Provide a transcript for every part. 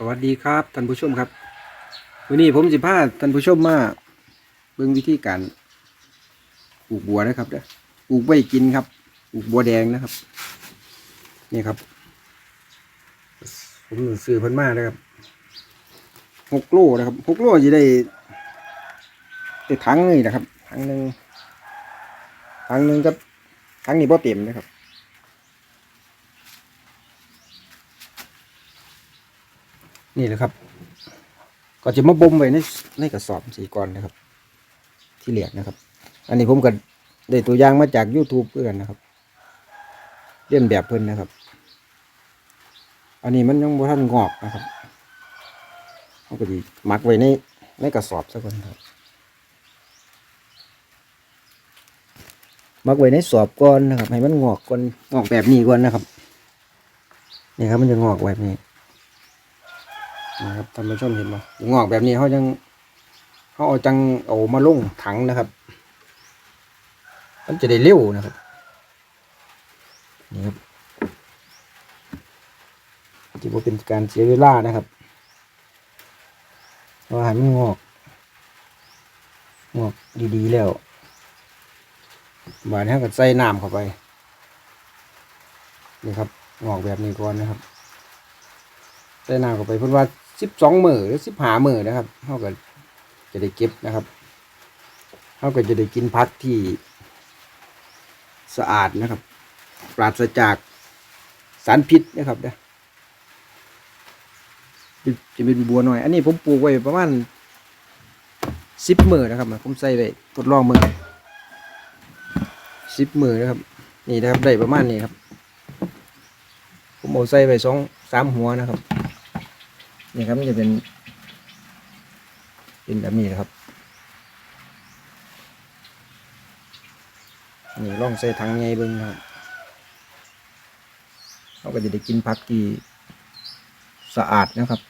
สวัสดีครับท่านผู้ชมครับวันนี้ผมสิพาท่านผู้ชมมาเบิ่งวิธีการปลูกบัวนะครับเด้อปลูกไว้กินครับปลูกบัวแดงนะครับ นี่ครับ ผมซื้อเพิ่นมานะครับหกโลนะครับหกโลจะได้ได้ถังนี่นะครับถังหนึ่งถังหนึ่งกับถังนี้บ่เต็มนะครับ นี่แหละครับ ก็จะมาบ่มไว้ในในกระสอบสีก่อนนะครับ ที่เหลียกนะครับ อันนี้ผมก็ได้ตัวอย่างมาจาก YouTube เพื่อนนะครับเลียนแบบเพิ่อนนะครับ อันนี้มันยังบ่ทันงอกนะครับเขาก็ดีมักไว้ในในกระสอบซะก่อนครับมักไว้ในสอบก่อนนะครับ ให้มันงอกก่อนงอกแบบนี้ก่อนนะครับนี่ครับ มันจะงอกแบบนี้ นะครับท่านผู้ชมเห็นไหมงอกแบบนี้เขายังเขาเอาจังเอามาลุ่งถังนะครับ มันจะได้เร็วนะครับนี่ครับจะบ่เป็นการเสียเวลานะครับเราะว่าห้มันงอก งอกดีๆแล้วบานให้กับใส่น้ำเข้าไปนี่ครับงอกแบบนี้ก่อนนะครับใส่น้ำเข้าไปเพื่อว่า สิบสองมือหรือสิบหามือนะครับเขาก็จะได้เก็บนะครับเขาก็จะได้กินพักที่สะอาดนะครับ ปราศจากสารพิษนะครับเด้อจะจะเป็นบัวหน่อย อันนี้ผมปลูกไว้ประมาณสิบมือนะครับผมใส่ไว้ทดลองมือสิบมือนะครับ นี่นะครับได้ประมาณนี้ครับ ผมเอาใส่ไว้สองสามหัวนะครับ นี่ครับมันจะเป็นเป็นแบบนี้นะครับนี่ล่องใส่ถังไงเบิ้งนะครับเขาก็จะได้กินผักที่สะอาดนะครับ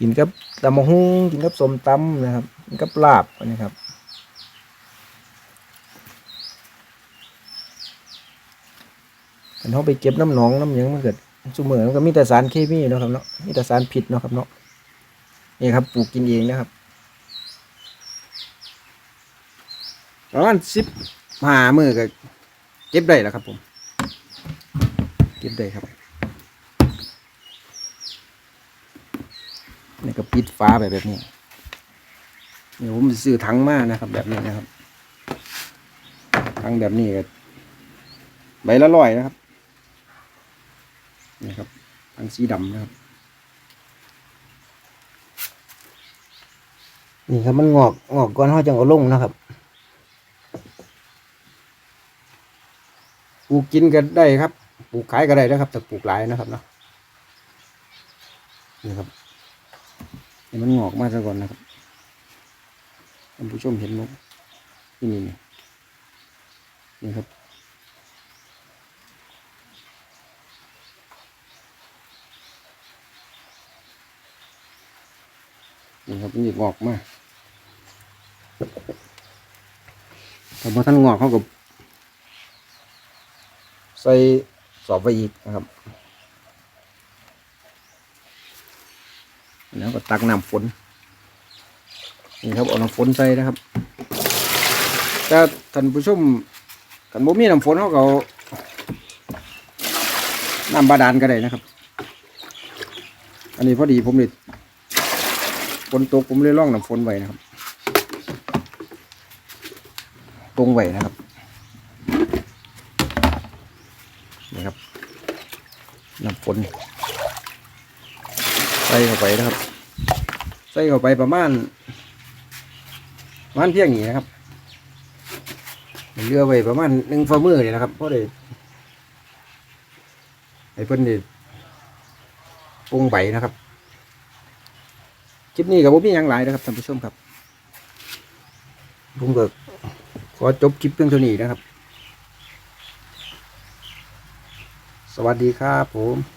กินกับตำมะฮุงกินกับสมตำนะครับกินกับลาบนะครับอันเขาไปเก็บน้ำหนองน้ำหยังมันเกิด สมอมันก็มีแต่สารเคมีเนาะครับเนาะมีแต่สารพิษเนาะครับเนาะนี่ครับปลูกกินเองนะครับประมาณสิบหามือก็เก็บได้แล้วครับผมเก็บได้ครับนี่ก็ปิดฟ้าไปแบบนี้เดี๋ยวผมซื้อถังมานะครับ แบบนี้นะครับถังแบบนี้ก็ใบละร้อยนะครับ นี่ครับอันสีดำนะครับ นี่ครับมันงอกงอกก่อนเขาจังเอาลงนะครับปลูกกินก็ได้ครับปลูกขายก็ได้นะครับ แต่ปลูกหลายนะครับเนาะนี่ครับนี่มันงอกมาซะก่อนนะครับท่านผู้ชมเห็นไหมนี่นี่นี่นี่ครับ นี่ครับมันหยิบงอกมาแต่พอท่านงอกเขาก็ใส่สอบไปอีกนะครับ แล้วก็ตักน้ำฝน นี่ครับเอาน้ำฝนใส่นะครับถ้าท่านผู้ชมกันบ่มีน้ำฝนเขาก็น้ำบาดาลก็ได้นะครับ อันนี้พอดีผมเลย ฝนตกผมเลยล่องน้ำฝนไว้นะครับ ตรงไว้นะครับนี่ครับน้ำฝนใส่เข้าไปนะครับ ใส่เข้าไปประมาณประมาณเพียงนี้นะครับเรือไว้ประมาณหนึ่งฝ่ามือนี่นะครับเพราะได้ให้เพิ่นได้ปรุงใบนะครับ คลิปนี้กับผมมีอย่างหลายนะครับท่านผู้ชมครับผมก็ขอจบคลิปเพียงเท่านี้นะครับ สวัสดีครับผม